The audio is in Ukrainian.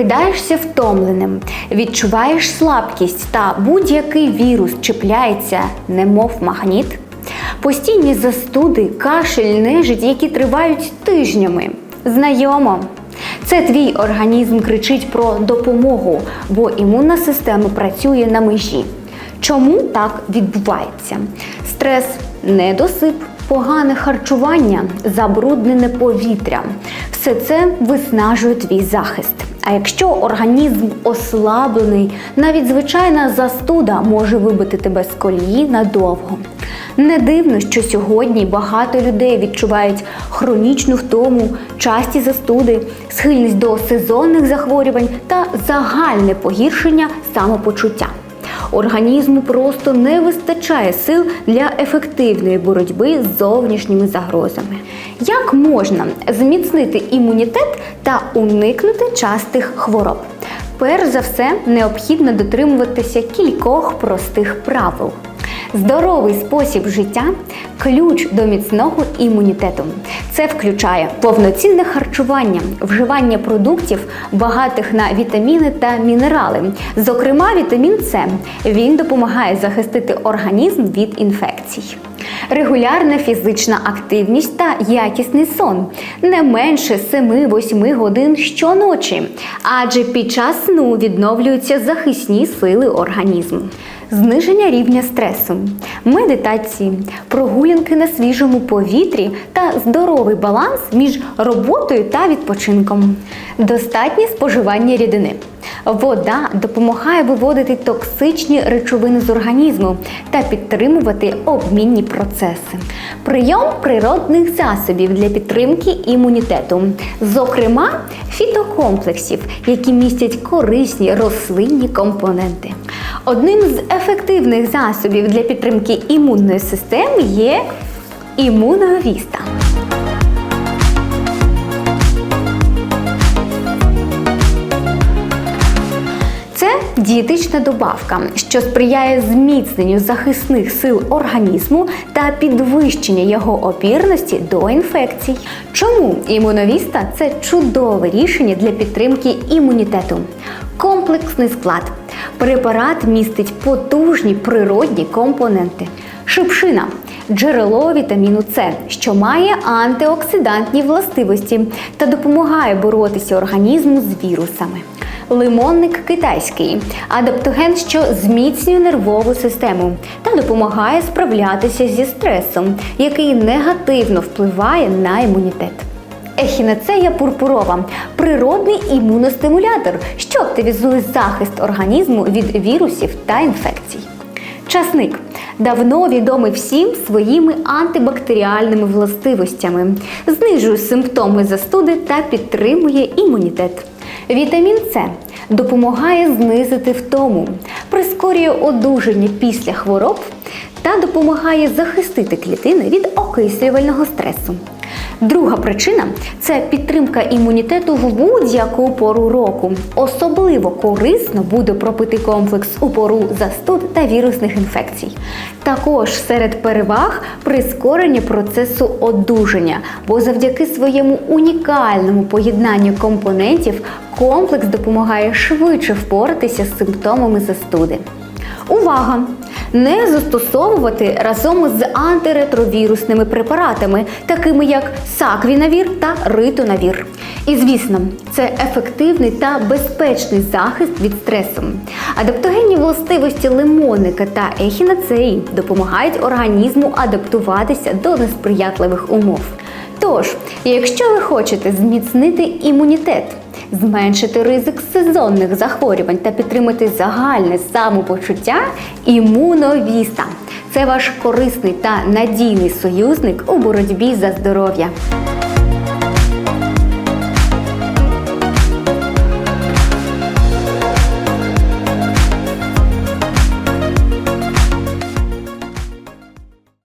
прокидаєшся втомленим, відчуваєш слабкість та будь-який вірус чіпляється, немов магніт. Постійні застуди, кашель, нежить, які тривають тижнями. Знайомо. Це твій організм кричить про допомогу, бо імунна система працює на межі. Чому так відбувається? Стрес, недосип, погане харчування, забруднене повітря. Все це виснажує твій захист. А якщо організм ослаблений, навіть звичайна застуда може вибити тебе з колії надовго. Не дивно, що сьогодні багато людей відчувають хронічну втому, часті застуди, схильність до сезонних захворювань та загальне погіршення самопочуття. Організму просто не вистачає сил для ефективної боротьби з зовнішніми загрозами. Як можна зміцнити імунітет та уникнути частих хвороб? Перш за все, необхідно дотримуватися кількох простих правил. Здоровий спосіб життя ключ до міцного імунітету. Це включає повноцінне харчування, вживання продуктів, багатих на вітаміни та мінерали. Зокрема, вітамін С. Він допомагає захистити організм від інфекцій. Регулярна фізична активність та якісний сон. Не менше 7-8 годин щоночі, адже під час сну відновлюються захисні сили організму. Зниження рівня стресу, медитації, прогулянки на свіжому повітрі та здоровий баланс між роботою та відпочинком, достатнє споживання рідини. Вода допомагає виводити токсичні речовини з організму та підтримувати обмінні процеси. Прийом природних засобів для підтримки імунітету, зокрема фітокомплексів, які містять корисні рослинні компоненти. Одним з ефективних засобів для підтримки імунної системи є імуновіста. Дієтична добавка, що сприяє зміцненню захисних сил організму та підвищенню його опірності до інфекцій. Чому імуновіста це чудове рішення для підтримки імунітету? Комплексний склад. Препарат містить потужні природні компоненти. Шипшина джерело вітаміну С, що має антиоксидантні властивості та допомагає боротися організму з вірусами. Лимонник китайський адаптоген, що зміцнює нервову систему та допомагає справлятися зі стресом, який негативно впливає на імунітет. Ехінацея пурпурова природний імуностимулятор, що активізує захист організму від вірусів та інфекцій. Часник давно відомий всім своїми антибактеріальними властивостями, знижує симптоми застуди та підтримує імунітет. Вітамін С допомагає знизити втому, прискорює одужання після хвороб та допомагає захистити клітини від окислювального стресу. Друга причина це підтримка імунітету в будь-яку пору року. Особливо корисно буде пропити комплекс у пору застуд та вірусних інфекцій. Також серед переваг прискорення процесу одужання, бо завдяки своєму унікальному поєднанню компонентів комплекс допомагає швидше впоратися з симптомами застуди. Увага! Не застосовувати разом з антиретровірусними препаратами, такими як саквінавір та ритонавір. І звісно, це ефективний та безпечний захист від стресу. Адаптогенні властивості лимонника та ехінацеї допомагають організму адаптуватися до несприятливих умов. Тож, якщо ви хочете зміцнити імунітет, зменшити ризик сезонних захворювань та підтримати загальне самопочуття імуновіста. Це ваш корисний та надійний союзник у боротьбі за здоров'я.